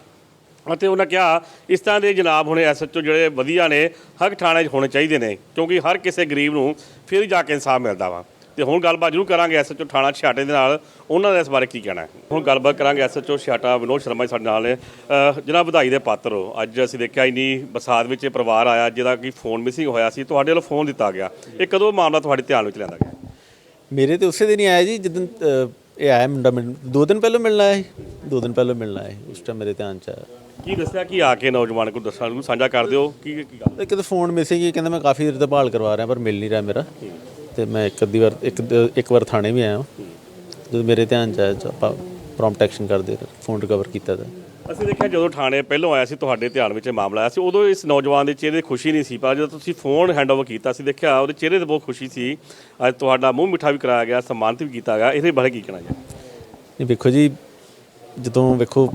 ਅਤੇ ਉਹਨਾਂ ਕਿਹਾ, ਇਸ ਤਰ੍ਹਾਂ ਦੇ ਜਨਾਬ ਹੁਣੇ ਐਸਐਚਓ ਜਿਹੜੇ ਵਧੀਆ ਨੇ, ਹਰ ਥਾਣੇ 'ਚ ਹੋਣੇ ਚਾਹੀਦੇ ਨੇ, ਕਿਉਂਕਿ ਹਰ ਕਿਸੇ ਗਰੀਬ ਨੂੰ ਫਿਰ ਜਾ ਕੇ ਇਨਸਾਫ ਮਿਲਦਾ ਵਾ। ਤੇ ਹੁਣ ਗੱਲਬਾਤ ਜ਼ਰੂਰ ਕਰਾਂਗੇ ਐਸਐਚਓ ਥਾਣਾ ਛਿਆਟੇ ਦੇ ਨਾਲ। ਉਹਨਾਂ ਦਾ ਇਸ ਬਾਰੇ ਕੀ ਕਹਿਣਾ ਹੈ? ਹੁਣ ਗੱਲਬਾਤ ਕਰਾਂਗੇ ਐਸਐਚਓ ਛਿਆਟਾ ਵਿਨੋਦ ਸ਼ਰਮਾ ਜੀ ਸਾਡੇ ਨਾਲ ਨੇ। ਅਹ, ਜਨਾਬ ਵਧਾਈ ਦੇ ਪਾਤਰ ਹੋ। ਅੱਜ ਅਸੀਂ ਦੇਖਿਆ ਇੰਨੀ ਬਸਾਤ ਵਿੱਚ ਇਹ ਪਰਿਵਾਰ ਆਇਆ, ਜਿਹਦਾ ਕਿ ਫੋਨ ਮਿਸਿੰਗ ਹੋਇਆ ਸੀ। ਤੁਹਾਡੇ ਵੱਲੋਂ ਫੋਨ ਦਿੱਤਾ ਗਿਆ। ਇਹ ਕਦੋਂ ਮਾਮਲਾ ਤੁਹਾਡੇ ਧਿਆਨ ਵਿੱਚ ਲਿਆਂਦਾ ਗਿਆ?
ਮੇਰੇ ਤੇ ਉਸੇ ਦਿਨ ਹੀ ਆਇਆ ਜੀ ਜਿੱਦਨ ਇਹ ਆਇਆ ਮੁੰਡਾ ਮਿਲਣ ਦੋ ਦਿਨ ਪਹਿਲਾਂ ਮਿਲਣਾ ਆਇਆ ਸੀ ਦੋ ਦਿਨ ਪਹਿਲਾਂ ਮਿਲਣਾ ਆਇਆ ਸੀ। ਉਸ ਟਾਈਮ ਮੇਰੇ ਧਿਆਨ ਚ ਆਇਆ
ਕੀ ਦੱਸਿਆ ਕਿ ਆ ਕੇ ਨੌਜਵਾਨ ਕੋਲ ਦੱਸਣਾ ਨੂੰ ਸਾਂਝਾ ਕਰ ਦਿਓ ਕੀ ਕੀ ਗੱਲ
ਤੇ ਕਿਤੇ ਫੋਨ ਮਿਸਿੰਗ ਹੀ ਕਹਿੰਦਾ ਮੈਂ ਕਾਫੀ ਦੇਰ ਤੋਂ ਭਾਲ ਕਰਵਾ ਰਿਹਾ ਪਰ ਮਿਲ ਨਹੀਂ ਰਿਹਾ ਮੇਰਾ ਤੇ ਮੈਂ ਇੱਕ ਅੱਧੀ ਵਾਰ ਇੱਕ ਇੱਕ ਵਾਰ ਥਾਣੇ ਵੀ ਆਇਆ। ਜਦੋਂ ਮੇਰੇ ਧਿਆਨ ਚ ਆਇਆ ਤਾਂ ਆਪਾਂ ਪ੍ਰੋਮਪਟ ਐਕਸ਼ਨ ਕਰਦੇ ਫੋਨ ਰਿਕਵਰ ਕੀਤਾ ਤਾਂ
ਅਸੀਂ ਦੇਖਿਆ ਜਦੋਂ ਥਾਣੇ ਪਹਿਲੋਂ ਆਇਆ ਸੀ ਤੁਹਾਡੇ ਧਿਆਨ ਵਿੱਚ ਇਹ ਮਾਮਲਾ ਆਇਆ ਸੀ ਉਦੋਂ ਇਸ ਨੌਜਵਾਨ ਦੇ ਚਿਹਰੇ ਤੇ ਖੁਸ਼ੀ ਨਹੀਂ ਸੀ ਪਰ ਜਦੋਂ ਤੁਸੀਂ ਫੋਨ ਹੈਂਡਓਵਰ ਕੀਤਾ ਸੀ ਦੇਖਿਆ ਉਹਦੇ ਚਿਹਰੇ ਤੇ ਬਹੁਤ ਖੁਸ਼ੀ ਸੀ ਅੱਜ ਤੁਹਾਡਾ ਮੂੰਹ ਮਿੱਠਾ ਵੀ ਕਰਾਇਆ ਗਿਆ ਸਨਮਾਨਿਤ ਵੀ ਕੀਤਾ ਗਿਆ ਇਹਦੇ ਬਾਰੇ ਕੀ ਕਹਿਣਾ ਜੀ?
ਨਹੀਂ ਵੇਖੋ ਜੀ ਜਦੋਂ ਵੇਖੋ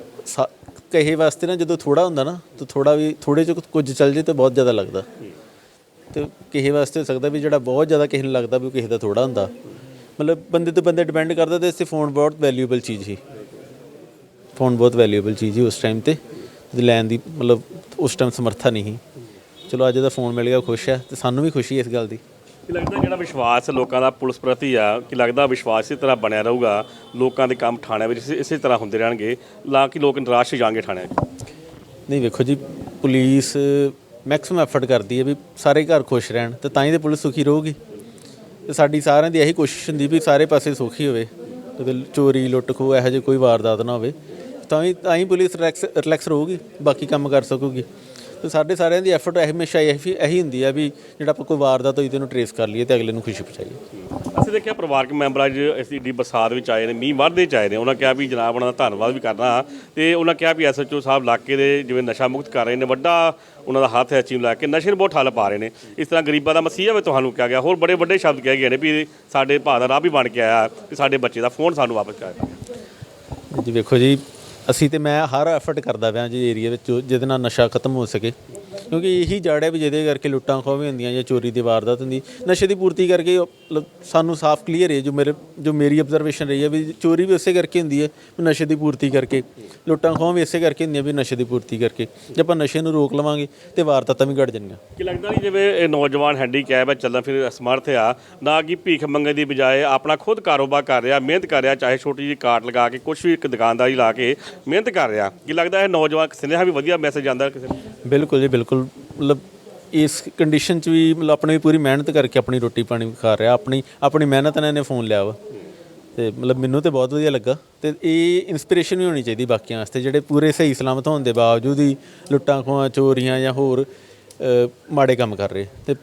ਕਹੇ ਵਾਸਤੇ ਨਾ ਜਦੋਂ ਥੋੜਾ ਹੁੰਦਾ ਨਾ ਤਾਂ ਥੋੜਾ ਵੀ ਥੋੜੇ ਚ ਕੁਝ ਚੱਲ ਜੇ ਤਾਂ ਬਹੁਤ ਜ਼ਿਆਦਾ ਲੱਗਦਾ। ਤੇ ਕਿਸੇ ਵਾਸਤੇ ਹੋ ਸਕਦਾ ਵੀ ਜਿਹੜਾ ਬਹੁਤ ਜ਼ਿਆਦਾ ਕਿਸੇ ਨੂੰ ਲੱਗਦਾ ਵੀ ਕਿਸੇ ਦਾ ਥੋੜਾ ਹੁੰਦਾ। ਮਤਲਬ ਬੰਦੇ ਤੋਂ ਬੰਦੇ ਡਿਪੈਂਡ ਕਰਦਾ ਤੇ ਇਸੇ ਫੋਨ ਬਹੁਤ ਵੈਲਿਊਏਬਲ ਚੀਜ਼ ਸੀ। ਫੋਨ ਬਹੁਤ ਵੈਲਿਊਏਬਲ ਚੀਜ਼ ਸੀ ਉਸ ਟਾਈਮ ਤੇ ਲੈਣ ਦੀ ਮਤਲਬ ਉਸ ਟਾਈਮ ਸਮਰੱਥਾ ਨਹੀਂ ਸੀ। ਚਲੋ ਅੱਜ ਦਾ ਫੋਨ ਮਿਲ ਗਿਆ ਖੁਸ਼ ਆ ਤੇ ਸਾਨੂੰ ਵੀ ਖੁਸ਼ੀ ਇਸ ਗੱਲ ਦੀ।
ਕੀ ਲੱਗਦਾ ਜਿਹੜਾ ਵਿਸ਼ਵਾਸ ਲੋਕਾਂ ਦਾ ਪੁਲਿਸ ਪ੍ਰਤੀ ਆ ਕਿ ਲੱਗਦਾ ਵਿਸ਼ਵਾਸ ਇਸੇ ਤਰ੍ਹਾਂ ਬਣਿਆ ਰਹੂਗਾ ਲੋਕਾਂ ਦੇ ਕੰਮ ਥਾਣਿਆਂ ਵਿੱਚ ਇਸੇ- ਇਸੇ ਤਰ੍ਹਾਂ ਹੁੰਦੇ ਰਹਿਣਗੇ ਲਾ ਕਿ ਲੋਕ ਨਿਰਾਸ਼ ਹੋ ਜਾਣਗੇ ਥਾਣਿਆਂ 'ਚ?
ਨਹੀਂ ਵੇਖੋ ਜੀ ਪੁਲਿਸ ਮੈਕਸਿਮਮ ਐਫਰਟ ਕਰਦੀ ਹੈ ਵੀ ਸਾਰੇ ਘਰ ਖੁਸ਼ ਰਹਿਣ ਤੇ ਤਾਂ ਹੀ ਤੇ ਪੁਲਿਸ ਸੁਖੀ ਰਹੂਗੀ। ਤੇ ਸਾਡੀ ਸਾਰਿਆਂ ਦੀ ਇਹੀ ਕੋਸ਼ਿਸ਼ ਹੁੰਦੀ ਵੀ ਸਾਰੇ ਪਾਸੇ ਸੁਖੀ ਹੋਵੇ ਤੇ ਚੋਰੀ ਲੁੱਟ ਖੋਹ ਇਹੋ ਜਿਹੀ ਕੋਈ ਵਾਰਦਾਤ ਨਾ ਹੋਵੇ। ਤਾਂ ਹੀ ਤਾਂ ਹੀ ਪੁਲਿਸ ਰਿਲੈਕਸ ਰਿਲੈਕਸ ਰਹੂਗੀ ਬਾਕੀ ਕੰਮ ਕਰ ਸਕੂਗੀ। ਤੇ ਸਾਡੇ ਸਾਰਿਆਂ ਦੀ ਐਫਰਟ ਹਮੇਸ਼ਾ ਇਹੀ ਇਹੀ ਹੁੰਦੀ ਹੈ ਵੀ ਜਿਹੜਾ ਆਪਾਂ ਕੋਈ ਵਾਰਦਾਤ ਹੋਈ ਤੇ ਉਹਨੂੰ ਟਰੇਸ ਕਰ ਲਈਏ ਤੇ ਅਗਲੇ ਨੂੰ ਖੁਸ਼ੀ ਪਹੁੰਚਾਈਏ।
ਅਸੀਂ ਦੇਖਿਆ ਪਰਿਵਾਰਕ ਮੈਂਬਰ ਅੱਜ ਇਸ ਦੀ ਬਰਸਾਤ ਵਿੱਚ ਆਏ ਨੇ ਮੀਂਹ ਵੱਧਦੇ ਚ ਆਏ ਨੇ। ਉਹਨਾਂ ਕਿਹਾ ਵੀ ਜਨਾਬ ਉਹਨਾਂ ਦਾ ਧੰਨਵਾਦ ਵੀ ਕਰਨਾ ਤੇ ਉਹਨਾਂ ਕਿਹਾ ਵੀ ਐਸਐਚਓ ਸਾਹਿਬ ਇਲਾਕੇ ਦੇ ਜਿਵੇਂ ਨਸ਼ਾ ਮੁਕਤ ਕਰ ਰਹੇ ਨੇ ਵੱਡਾ ਉਹਨਾਂ ਦਾ ਹੱਥ ਹੈ ਚੀਮ ਲਾ ਕੇ ਨਸ਼ੇ ਨੂੰ ਬਹੁਤ ਠੱਲ ਪਾ ਰਹੇ ਨੇ। ਇਸ ਤਰ੍ਹਾਂ ਗਰੀਬਾਂ ਦਾ ਮਸੀਹਾ ਵੀ ਤੁਹਾਨੂੰ ਕਿਹਾ ਗਿਆ। ਹੋਰ ਬੜੇ ਵੱਡੇ ਸ਼ਬਦ ਕਹੇ ਗਏ ਨੇ ਵੀ ਸਾਡੇ ਭਾਅ ਦਾ ਰਾਹ ਵੀ ਬਣ ਕੇ ਆਇਆ ਕਿ ਸਾਡੇ ਬੱਚੇ ਦਾ ਫੋਨ ਸਾਨੂੰ ਵਾਪਸ ਕਰਾਇਆ
ਜੀ ਵੇਖੋ ਜੀ ਅਸੀਂ ਤੇ ਮੈਂ ਹਰ ਐਫਰਟ ਕਰਦਾ ਪਿਆ ਜੀ ਏਰੀਆ ਵਿੱਚ ਜੋ- ਜਿਹਦੇ ਨਾਲ ਨਸ਼ਾ ਖਤਮ ਹੋ ਸਕੇ। ਕਿਉਂਕਿ ਇਹੀ ਜੜ ਹੈ ਵੀ ਜਿਹਦੇ ਕਰਕੇ ਲੁੱਟਾਂ ਖੋਹ ਵੀ ਹੁੰਦੀਆਂ ਜਾਂ ਚੋਰੀ ਦੀ ਵਾਰਦਾਤ ਹੁੰਦੀ। ਨਸ਼ੇ ਦੀ ਪੂਰਤੀ ਕਰਕੇ ਮਤਲਬ ਸਾਨੂੰ ਸਾਫ਼ ਕਲੀਅਰ ਹੈ ਜੋ ਮੇਰੇ ਜੋ ਮੇਰੀ ਆਬਜ਼ਰਵੇਸ਼ਨ ਰਹੀ ਹੈ ਵੀ ਚੋਰੀ ਵੀ ਉਸੇ ਕਰਕੇ ਹੁੰਦੀ ਹੈ ਵੀ ਨਸ਼ੇ ਦੀ ਪੂਰਤੀ ਕਰਕੇ। ਲੁੱਟਾਂ ਖੋਹ ਵੀ ਇਸੇ ਕਰਕੇ ਹੁੰਦੀਆਂ ਵੀ ਨਸ਼ੇ ਦੀ ਪੂਰਤੀ ਕਰਕੇ। ਜੇ ਆਪਾਂ ਨਸ਼ੇ ਨੂੰ ਰੋਕ ਲਵਾਂਗੇ ਤੇ ਵਾਰਦਾਤਾਂ ਵੀ ਘਟ ਜਾਣਗੀਆਂ
ਕਿ ਲੱਗਦਾ ਨਹੀਂ ਜਿਵੇਂ ਇਹ ਨੌਜਵਾਨ ਹੈਂਡੀਕੈਪ ਹੈ ਚੱਲਣ ਫਿਰ ਸਮਰਥ ਆ ਨਾ ਕਿ ਭੀਖ ਮੰਗਣ ਦੀ ਬਜਾਏ ਆਪਣਾ ਖੁਦ ਕਾਰੋਬਾਰ ਕਰ ਰਿਹਾ ਮਿਹਨਤ ਕਰ ਰਿਹਾ ਚਾਹੇ ਛੋਟੀ ਜਿਹੀ ਕਾਰਟ ਲਗਾ ਕੇ ਕੁਝ ਵੀ ਇੱਕ ਦੁਕਾਨਦਾਰੀ ਲਾ ਕੇ ਮਿਹਨਤ ਕਰ ਰਿਹਾ। ਕਿ ਲੱਗਦਾ ਇਹ ਨੌਜਵਾਨ ਸੁਨੇਹਾ ਵੀ ਵਧੀਆ ਮੈਸੇਜ ਆਉਂਦਾ ਕਿਸੇ
ਬਿਲਕੁਲ ਜੀ ਬਿਲਕੁਲ। ਮਤਲਬ ਇਸ ਕੰਡੀਸ਼ਨ 'ਚ ਵੀ ਮਤਲਬ ਆਪਣੇ ਪੂਰੀ ਮਿਹਨਤ ਕਰਕੇ ਆਪਣੀ ਰੋਟੀ ਪਾਣੀ ਖਾ ਰਿਹਾ, ਆਪਣੀ ਆਪਣੀ ਮਿਹਨਤ ਨਾਲ ਇਹਨੇ ਫੋਨ ਲਿਆ ਵਾ। ਤੇ ਮਤਲਬ ਮੈਨੂੰ ਤੇ ਬਹੁਤ ਵਧੀਆ ਲੱਗਾ। ਤੇ ਇਹ ਇਨਸਪੀਰੇਸ਼ਨ ਵੀ ਹੋਣੀ ਚਾਹੀਦੀ ਬਾਕੀਆਂ ਵਾਸਤੇ, ਜਿਹੜੇ ਪੂਰੇ ਸਹੀ ਸਲਾਮਤ ਹੋਣ ਦੇ ਬਾਵਜੂਦ ਹੀ ਲੁੱਟਾਂ ਖੋਹਾਂ, ਚੋਰੀਆਂ ਜਾਂ ਹੋਰ ਮਾੜੇ ਕੰਮ ਕਰ ਰਹੇ। ਤੇ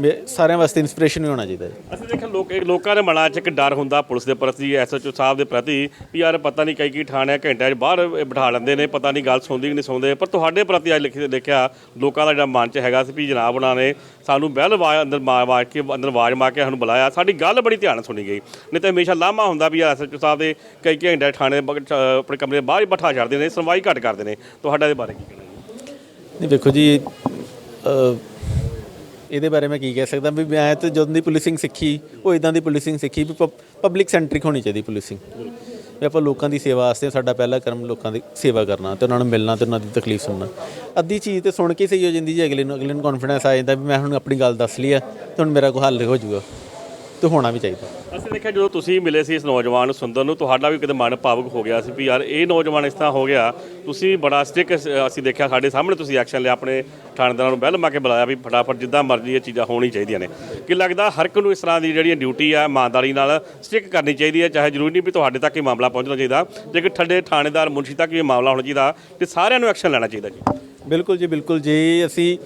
ਮੇ- ਸਾਰਿਆਂ ਵਾਸਤੇ ਇਨਸਪੀਰੇਸ਼ਨ ਵੀ ਹੋਣਾ ਚਾਹੀਦਾ ਹੈ
ਅਸੀਂ ਦੇਖਿਆ ਲੋਕ ਲੋਕਾਂ ਦੇ ਮਨਾਂ 'ਚ ਇੱਕ ਡਰ ਹੁੰਦਾ ਪੁਲਿਸ ਦੇ ਪ੍ਰਤੀ ਐਸਐਚਓ ਸਾਹਿਬ ਦੇ ਪ੍ਰਤੀ ਵੀ ਯਾਰ ਪਤਾ ਨਹੀਂ ਕਈ ਕੀ ਠਾਣਿਆ ਘੰਟਿਆਂ 'ਚ ਬਾਹਰ ਬਿਠਾ ਲੈਂਦੇ ਨੇ ਪਤਾ ਨਹੀਂ ਗੱਲ ਸੁਣਦੀ ਕਿ ਨਹੀਂ ਸੁਣਦੇ। ਪਰ ਤੁਹਾਡੇ ਪ੍ਰਤੀ ਅੱਜ ਲਿਖੇ ਦੇਖਿਆ ਲੋਕਾਂ ਦਾ ਜਿਹੜਾ ਮਨ 'ਚ ਹੈਗਾ ਸੀ ਵੀ ਜਨਾਬ ਉਹਨਾਂ ਨੇ ਸਾਨੂੰ ਬਹਿਲ ਆਵਾਜ਼ ਅੰਦਰ ਮਾਰ ਕੇ ਅੰਦਰ ਆਵਾਜ਼ ਮਾਰ ਕੇ ਸਾਨੂੰ ਬੁਲਾਇਆ। ਸਾਡੀ ਗੱਲ ਬੜੀ ਧਿਆਨ ਨਾਲ ਸੁਣੀ ਗਈ। ਨਹੀਂ ਤਾਂ ਹਮੇਸ਼ਾ ਲਾਮਾ ਹੁੰਦਾ ਵੀ ਐਸਐਚਓ ਸਾਹਿਬ ਦੇ ਕਈ ਘੰਟੇ ਠਾਣੇ ਬ- ਚ- ਆਪਣੇ ਕਮਰੇ ਦੇ ਬਾਹਰ ਹੀ ਬਿਠਾ ਛੱਡਦੇ ਨੇ ਸੁਣਵਾਈ ਘੱਟ ਕਰਦੇ ਨੇ। ਤੁਹਾਡਾ ਇਹਦੇ ਬਾਰੇ ਕੀ ਕਹਿਣਾ ਜੀ?
ਨਹੀਂ ਵੇਖੋ ਜੀ ਇਹਦੇ ਬਾਰੇ ਮੈਂ ਕੀ ਕਹਿ ਸਕਦਾ ਵੀ ਮੈਂ ਤੇ ਜਦੋਂ ਦੀ ਪੁਲਿਸਿੰਗ ਸਿੱਖੀ, ਉਹ ਇਦਾਂ ਦੀ ਪੁਲਿਸਿੰਗ ਸਿੱਖੀ ਵੀ ਪਬਲਿਕ ਸੈਂਟਰਿਕ ਹੋਣੀ ਚਾਹੀਦੀ ਪੁਲਿਸਿੰਗ ਵੀ ਆਪਾਂ ਲੋਕਾਂ ਦੀ ਸੇਵਾ ਵਾਸਤੇ ਸਾਡਾ ਪਹਿਲਾ ਕਰਮ ਲੋਕਾਂ ਦੀ ਸੇਵਾ ਕਰਨਾ ਤੇ ਉਹਨਾਂ ਨੂੰ ਮਿਲਣਾ ਤੇ ਉਹਨਾਂ ਦੀ ਤਕਲੀਫ ਸੁਣਨਾ। ਅੱਧੀ ਚੀਜ਼ ਤੇ ਸੁਣ ਕੇ ਸਹੀ ਹੋ ਜਾਂਦੀ ਜੀ, ਅਗਲੇ ਨੂੰ ਅਗਲੇ ਨੂੰ ਕੌਨਫੀਡੈਂਸ ਆ ਜਾਂਦਾ ਵੀ ਮੈਂ ਹੁਣ ਆਪਣੀ ਗੱਲ ਦੱਸ ਲਈ ਆ ਤੇ ਹੁਣ ਮੇਰਾ ਕੋਈ ਹੱਲ ਹੋ ਜਾਊਗਾ। ਤੇ ਹੋਣਾ ਵੀ ਚਾਹੀਦਾ।
ਅਸੀਂ ਦੇਖਿਆ ਜਦੋਂ ਤੁਸੀਂ ਮਿਲੇ ਸੀ ਇਸ ਨੌਜਵਾਨ ਨੂੰ ਸੁੰਦਰ ਨੂੰ ਤੁਹਾਡਾ ਵੀ ਕਿਤੇ ਮਨ ਭਾਵੁਕ ਹੋ ਗਿਆ ਸੀ ਵੀ ਯਾਰ ਇਹ ਨੌਜਵਾਨ ਇਸ ਤਰ੍ਹਾਂ ਹੋ ਗਿਆ। ਤੁਸੀਂ ਬੜਾ ਸਟਿਕ ਅਸੀਂ ਦੇਖਿਆ ਸਾਡੇ ਸਾਹਮਣੇ ਤੁਸੀਂ ਐਕਸ਼ਨ ਲਿਆ ਆਪਣੇ ਥਾਣੇਦਾਰਾਂ ਨੂੰ ਬਹਿਲ ਮਾ ਕੇ ਬੁਲਾਇਆ ਵੀ ਫਟਾਫਟ ਜਿੱਦਾਂ ਮਰਜ਼ੀ ਇਹ ਚੀਜ਼ਾਂ ਹੋਣੀ ਚਾਹੀਦੀਆਂ ਨੇ। ਕਿ ਲੱਗਦਾ ਹਰ ਇੱਕ ਨੂੰ ਇਸ ਤਰ੍ਹਾਂ ਦੀ ਜਿਹੜੀ ਡਿਊਟੀ ਆ ਇਮਾਨਦਾਰੀ ਨਾਲ ਸਟਿਕ ਕਰਨੀ ਚਾਹੀਦੀ ਹੈ ਚਾਹੇ ਜ਼ਰੂਰੀ ਨਹੀਂ ਵੀ ਤੁਹਾਡੇ ਤੱਕ ਹੀ ਮਾਮਲਾ ਪਹੁੰਚਣਾ ਚਾਹੀਦਾ ਜੇਕਰ ਠੱਡੇ ਥਾਣੇਦਾਰ ਮੁਨਸ਼ੀ ਤੱਕ ਵੀ ਇਹ ਮਾਮਲਾ ਹੋਣਾ ਚਾਹੀਦਾ ਤੇ ਸਾਰਿਆਂ ਨੂੰ ਐਕਸ਼ਨ ਲੈਣਾ ਚਾਹੀਦਾ ਜੀ।
ਬਿਲਕੁਲ ਜੀ ਬਿਲਕੁਲ ਜੇ ਅਸੀਂ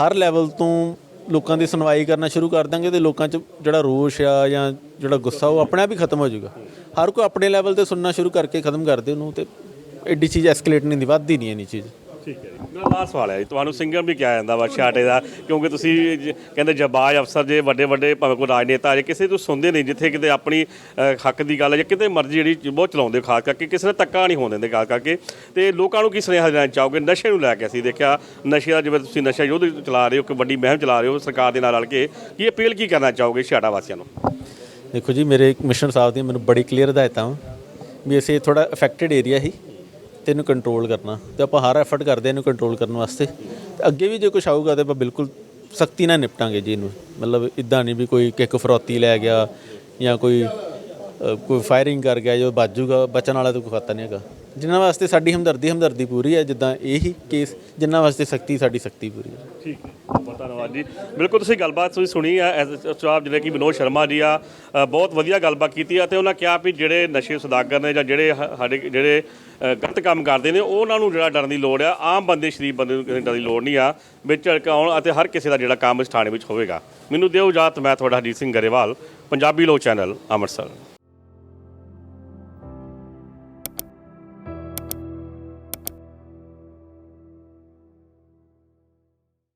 ਹਰ ਲੈਵਲ ਤੋਂ ਲੋਕਾਂ ਦੀ ਸੁਣਵਾਈ ਕਰਨਾ ਸ਼ੁਰੂ ਕਰ ਦਾਂਗੇ ਤੇ ਲੋਕਾਂ 'ਚ ਜਿਹੜਾ ਰੋਸ਼ ਆ ਜਾਂ ਜਿਹੜਾ ਗੁੱਸਾ, ਉਹ ਆਪਣੇ ਆਪ ਹੀ ਖਤਮ ਹੋ ਜਾਊਗਾ। ਹਰ ਕੋਈ ਆਪਣੇ ਲੈਵਲ ਤੇ ਸੁਣਨਾ ਸ਼ੁਰੂ ਕਰਕੇ ਖਤਮ ਕਰ ਦੇ ਉਹਨੂੰ ਤੇ ਐਡੀ ਚੀਜ਼ ਐਸਕੇਲੇਟ ਨਹੀਂ ਦੀ ਵੱਧਦੀ ਨਹੀਂ ਇੰਨੀ ਚੀਜ਼।
ਠੀਕ ਹੈ ਜੀ। ਮੇਰਾ ਲਾਸਟ ਸਵਾਲ ਹੈ ਜੀ। ਤੁਹਾਨੂੰ ਸਿੰਗਰ ਵੀ ਕਿਹਾ ਜਾਂਦਾ ਵਾ ਛਾਟੇ ਦਾ ਕਿਉਂਕਿ ਤੁਸੀਂ ਜ- ਕਹਿੰਦੇ ਜਬਾਜ ਅਫਸਰ ਜੇ ਵੱਡੇ ਵੱਡੇ ਭਾਵੇਂ ਕੋਈ ਰਾਜਨੇਤਾ ਜੇ ਕਿਸੇ ਤੋਂ ਸੁਣਦੇ ਨਹੀਂ ਜਿੱਥੇ ਕਿਤੇ ਆਪਣੀ ਅ, ਹੱਕ ਦੀ ਗੱਲ ਹੈ ਜਾਂ ਕਿਤੇ ਮਰਜ਼ੀ ਜਿਹੜੀ ਬਹੁਤ ਚਲਾਉਂਦੇ ਹੋ ਖਾਸ ਕਰਕੇ ਕਿਸੇ ਨੇ ਧੱਕਾ ਨਹੀਂ ਹੋਣ ਦਿੰਦੇ ਖਾਸ ਕਰਕੇ। ਤੇ ਲੋਕਾਂ ਨੂੰ ਕੀ ਸੁਨੇਹਾ ਦੇਣਾ ਚਾਹੋਗੇ? ਨਸ਼ੇ ਨੂੰ ਲੈ ਕੇ ਅਸੀਂ ਦੇਖਿਆ ਨਸ਼ੇ ਦਾ ਜਿਵੇਂ ਤੁਸੀਂ ਨਸ਼ਾ ਯੁੱਧ ਚਲਾ ਰਹੇ ਹੋ ਕਿ ਵੱਡੀ ਮਹਿਮ ਚਲਾ ਰਹੇ ਹੋ ਸਰਕਾਰ ਦੇ ਨਾਲ ਰਲ ਕੇ ਕੀ ਅਪੀਲ ਕੀ ਕਰਨਾ ਚਾਹੋਗੇ ਛਾਟਾ ਵਾਸੀਆਂ ਨੂੰ?
ਦੇਖੋ ਜੀ ਮੇਰੇ ਕਮਿਸ਼ਨਰ ਸਾਹਿਬ ਦੀਆਂ ਮੈਨੂੰ ਬੜੀ ਕਲੀਅਰ ਹਦਾਇਤਾਂ ਵਾ ਵੀ ਅਸੀਂ ਥੋੜਾ ਅਫੈਕਟਡ ਏਰੀਆ ਹੀ ਤੇ ਇਹਨੂੰ ਕੰਟਰੋਲ ਕਰਨਾ ਤੇ ਆਪਾਂ ਹਰ ਐਫਰਟ ਕਰਦੇ ਹਾਂ ਇਹਨੂੰ ਕੰਟਰੋਲ ਕਰਨ ਵਾਸਤੇ। ਤੇ ਅੱਗੇ ਵੀ ਜੇ ਕੁਝ ਆਊਗਾ ਤੇ ਆਪਾਂ ਬਿਲਕੁਲ ਸਖਤੀ ਨਾਲ ਨਿਪਟਾਂਗੇ ਜੀ ਇਹਨੂੰ। ਮਤਲਬ ਇਦਾਂ ਨਹੀਂ ਵੀ ਕੋਈ ਕਿੱਕ ਫਰੋਤੀ ਲੈ ਗਿਆ ਜਾਂ ਕੋਈ ਕੋਈ ਫਾਇਰਿੰਗ ਕਰ ਗਿਆ ਜੋ ਬਾਜੂਗਾ, ਬਚਣ ਵਾਲਾ ਤਾਂ ਕੋਈ ਖਾਤਾ ਨਹੀਂ ਹੈਗਾ। ਜਿਨ੍ਹਾਂ ਵਾਸਤੇ ਸਾਡੀ ਹਮਦਰਦੀ ਹਮਦਰਦੀ ਪੂਰੀ ਹੈ, ਜਿੱਦਾਂ ਇਹ ਹੀ ਕੇਸ ਜਿਨ੍ਹਾਂ ਵਾਸਤੇ ਸਖਤੀ, ਸਾਡੀ ਸਖਤੀ ਪੂਰੀ ਹੈ।
ਠੀਕ ਹੈ। ਬਹੁਤ ਧੰਨਵਾਦ ਜੀ। ਬਿਲਕੁਲ ਤੁਸੀਂ ਗੱਲਬਾਤ ਤੁਸੀਂ ਸੁਣੀ ਆ ਸਾਹਿਬ ਜਿਹੜੇ ਕਿ ਵਿਨੋਦ ਸ਼ਰਮਾ ਜੀ ਆ ਬਹੁਤ ਵਧੀਆ ਗੱਲਬਾਤ ਕੀਤੀ ਆ ਤੇ ਉਹਨਾਂ ਕਿਹਾ ਵੀ ਜਿਹੜੇ ਨਸ਼ੇ ਸੁਦਾਗਰ ਨੇ ਜਾਂ ਜਿਹੜੇ ਹ- ਸਾਡੇ ਜਿਹੜੇ ਗਲਤ ਕੰਮ ਕਰਦੇ ਨੇ, ਉਹਨਾਂ ਨੂੰ ਜਿਹੜਾ ਡਰਨ ਦੀ ਲੋੜ ਆ, ਆਮ ਬੰਦੇ, ਸ਼ਰੀਫ ਬੰਦੇ ਨੂੰ ਕਿਸੇ ਡਰਨ ਦੀ ਲੋੜ ਨਹੀਂ ਆ, ਵਿੱਚ ਝੜਕਾਉਣ ਅਤੇ ਹਰ ਕਿਸੇ ਦਾ ਜਿਹੜਾ ਕੰਮ ਇਸ ਥਾਣੇ ਵਿੱਚ ਹੋਵੇਗਾ। ਮੈਨੂੰ ਦਿਓ ਇਜਾਜ਼ਤ, ਮੈਂ ਤੁਹਾਡਾ ਹਰਜੀਤ ਸਿੰਘ ਗਰੇਵਾਲ, ਪੰਜਾਬੀ ਲੋਕ ਚੈਨਲ, ਅੰਮ੍ਰਿਤਸਰ।